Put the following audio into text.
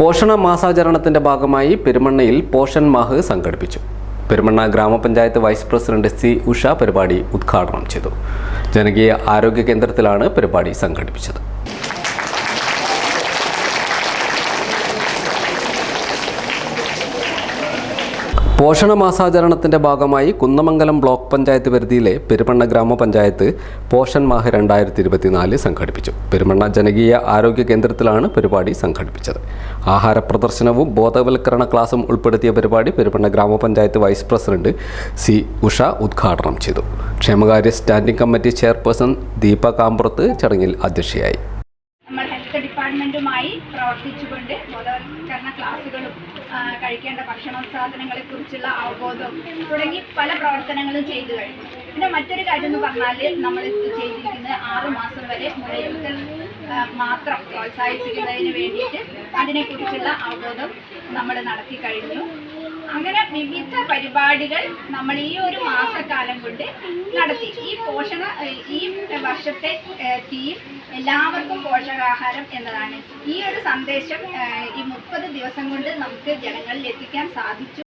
പോഷണ മാസാചരണത്തിന്റെ ഭാഗമായി പെരുമണ്ണയിൽ പോഷൻ മാഹ് സംഘടിപ്പിച്ചു. പെരുമണ്ണ ഗ്രാമപഞ്ചായത്ത് വൈസ് പ്രസിഡന്റ് സി ഉഷ പരിപാടി ഉദ്ഘാടനം ചെയ്തു. ജനകീയ ആരോഗ്യ കേന്ദ്രത്തിലാണ് പരിപാടി സംഘടിപ്പിച്ചത്. പോഷണ മാസാചരണത്തിന്റെ ഭാഗമായി കുന്നമംഗലം ബ്ലോക്ക് പഞ്ചായത്ത് പരിധിയിലെ പെരുമണ്ണ ഗ്രാമപഞ്ചായത്ത് പോഷൻ മാഹ് രണ്ടായിരത്തി ഇരുപത്തിനാല് സംഘടിപ്പിച്ചു. പെരുമണ്ണ ജനകീയ ആരോഗ്യ കേന്ദ്രത്തിലാണ് പരിപാടി സംഘടിപ്പിച്ചത്. ആഹാര പ്രദർശനവും ബോധവൽക്കരണ ക്ലാസും ഉൾപ്പെടുത്തിയ പരിപാടി പെരുമണ്ണ ഗ്രാമപഞ്ചായത്ത് വൈസ് പ്രസിഡന്റ് സി ഉഷ ഉദ്ഘാടനം ചെയ്തു. ക്ഷേമകാര്യ standing committee chairperson Deepa Kampurath ചടങ്ങിൽ അധ്യക്ഷയായി. ഡിപ്പാർട്ട്മെന്റുമായി പ്രവർത്തിച്ചുകൊണ്ട് ബോധവൽക്കരണ ക്ലാസ്സുകളും കഴിക്കേണ്ട ഭക്ഷണ സാധനങ്ങളെ കുറിച്ചുള്ള അവബോധവും തുടങ്ങി പല പ്രവർത്തനങ്ങളും ചെയ്തു കഴിഞ്ഞു. പിന്നെ മറ്റൊരു കാര്യം എന്ന് പറഞ്ഞാൽ നമ്മൾ ചെയ്തിരിക്കുന്നത് ആറ് മാസം വരെ മുലയൂട്ടൽ മാത്രം പ്രോത്സാഹിപ്പിക്കുന്നതിന് വേണ്ടിയിട്ട് അതിനെക്കുറിച്ചുള്ള അവബോധം നമ്മൾ നടത്തി കഴിഞ്ഞു. അങ്ങനെ വിവിധ പരിപാടികൾ നമ്മൾ ഈ ഒരു മാസക്കാലം കൊണ്ട് നടത്തി. ഈ പോഷണ ഈ വർഷത്തെ തീം എല്ലാവർക്കും പോഷകാഹാരം എന്നതാണ്. ഈ ഒരു സന്ദേശം ഈ മുപ്പത് ദിവസം കൊണ്ട് നമുക്ക് ജനങ്ങളിൽ എത്തിക്കാൻ സാധിച്ചു.